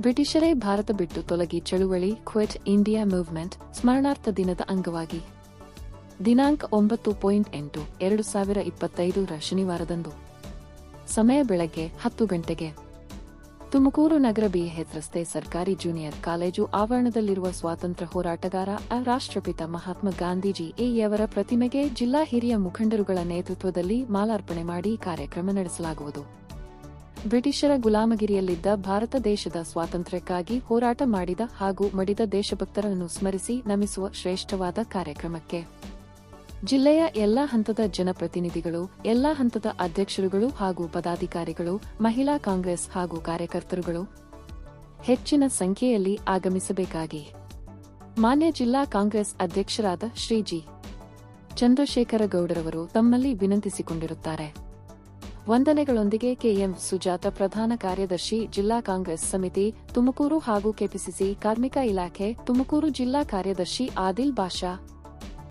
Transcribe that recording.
ಬ್ರಿಟಿಷರೇ ಭಾರತ ಬಿಟ್ಟು ತೊಲಗಿ ಚಳುವಳಿ, ಕ್ವಿಟ್ ಇಂಡಿಯಾ ಮೂವ್ಮೆಂಟ್ ಸ್ಮರಣಾರ್ಥ ದಿನದ ಅಂಗವಾಗಿ. ದಿನಾಂಕ ಒಂಬತ್ತು ಪಾಯಿಂಟ್ ಎಂಟು, ಎರಡು ಸಾವಿರ ಇಪ್ಪತ್ತೈದರ ಶನಿವಾರದಂದು. ಸಮಯ ಬೆಳಗ್ಗೆ ಹತ್ತು ಗಂಟೆಗೆ. ತುಮಕೂರು ನಗರ ಬಿಎಚ್ ರಸ್ತೆ ಸರ್ಕಾರಿ ಜೂನಿಯರ್ ಕಾಲೇಜು ಆವರಣದಲ್ಲಿರುವ ಸ್ವಾತಂತ್ರ್ಯ ಹೋರಾಟಗಾರ ರಾಷ್ಟ್ರಪಿತ ಮಹಾತ್ಮ ಗಾಂಧೀಜಿ ಎಯವರ ಪ್ರತಿಮೆಗೆ ಜಿಲ್ಲಾ ಹಿರಿಯ ಮುಖಂಡರುಗಳ ನೇತೃತ್ವದಲ್ಲಿ ಮಾಲಾರ್ಪಣೆ ಮಾಡಿ ಕಾರ್ಯಕ್ರಮ ನಡೆಸಲಾಗುವುದು. ಬ್ರಿಟಿಷರ ಗುಲಾಮಗಿರಿಯಲ್ಲಿದ್ದ ಭಾರತ ದೇಶದ ಸ್ವಾತಂತ್ರ್ಯಕ್ಕಾಗಿ ಹೋರಾಟ ಮಾಡಿದ ಹಾಗೂ ಮಡಿದ ದೇಶಭಕ್ತರನ್ನು ಸ್ಮರಿಸಿ ನಮಿಸುವ ಶ್ರೇಷ್ಠವಾದ ಕಾರ್ಯಕ್ರಮಕ್ಕೆ. ಜಿಲ್ಲೆಯ ಎಲ್ಲಾ ಹಂತದ ಜನಪ್ರತಿನಿಧಿಗಳು, ಎಲ್ಲಾ ಹಂತದ ಅಧ್ಯಕ್ಷರುಗಳು ಹಾಗೂ ಪದಾಧಿಕಾರಿಗಳು, ಮಹಿಳಾ ಕಾಂಗ್ರೆಸ್ ಹಾಗೂ ಕಾರ್ಯಕರ್ತರುಗಳು ಹೆಚ್ಚಿನ ಸಂಖ್ಯೆಯಲ್ಲಿ ಆಗಮಿಸಬೇಕಾಗಿ. ಮಾನ್ಯ ಜಿಲ್ಲಾ ಕಾಂಗ್ರೆಸ್ ಅಧ್ಯಕ್ಷರಾದ ಶ್ರೀಜಿ ಚಂದ್ರಶೇಖರ ಗೌಡರವರು ತಮ್ಮಲ್ಲಿ ವಿನಂತಿಸಿಕೊಂಡಿರುತ್ತಾರೆ. ವಂದನೆಗಳೊಂದಿಗೆ ಕೆಎಂ ಸುಜಾತ ಪ್ರಧಾನ ಕಾರ್ಯದರ್ಶಿ, ಜಿಲ್ಲಾ ಕಾಂಗ್ರೆಸ್ ಸಮಿತಿ, ತುಮಕೂರು ಹಾಗೂ ಕೆಪಿಸಿಸಿ ಕಾರ್ಮಿಕ ಇಲಾಖೆ, ತುಮಕೂರು ಜಿಲ್ಲಾ ಕಾರ್ಯದರ್ಶಿ ಆದಿಲ್ ಬಾಷಾ.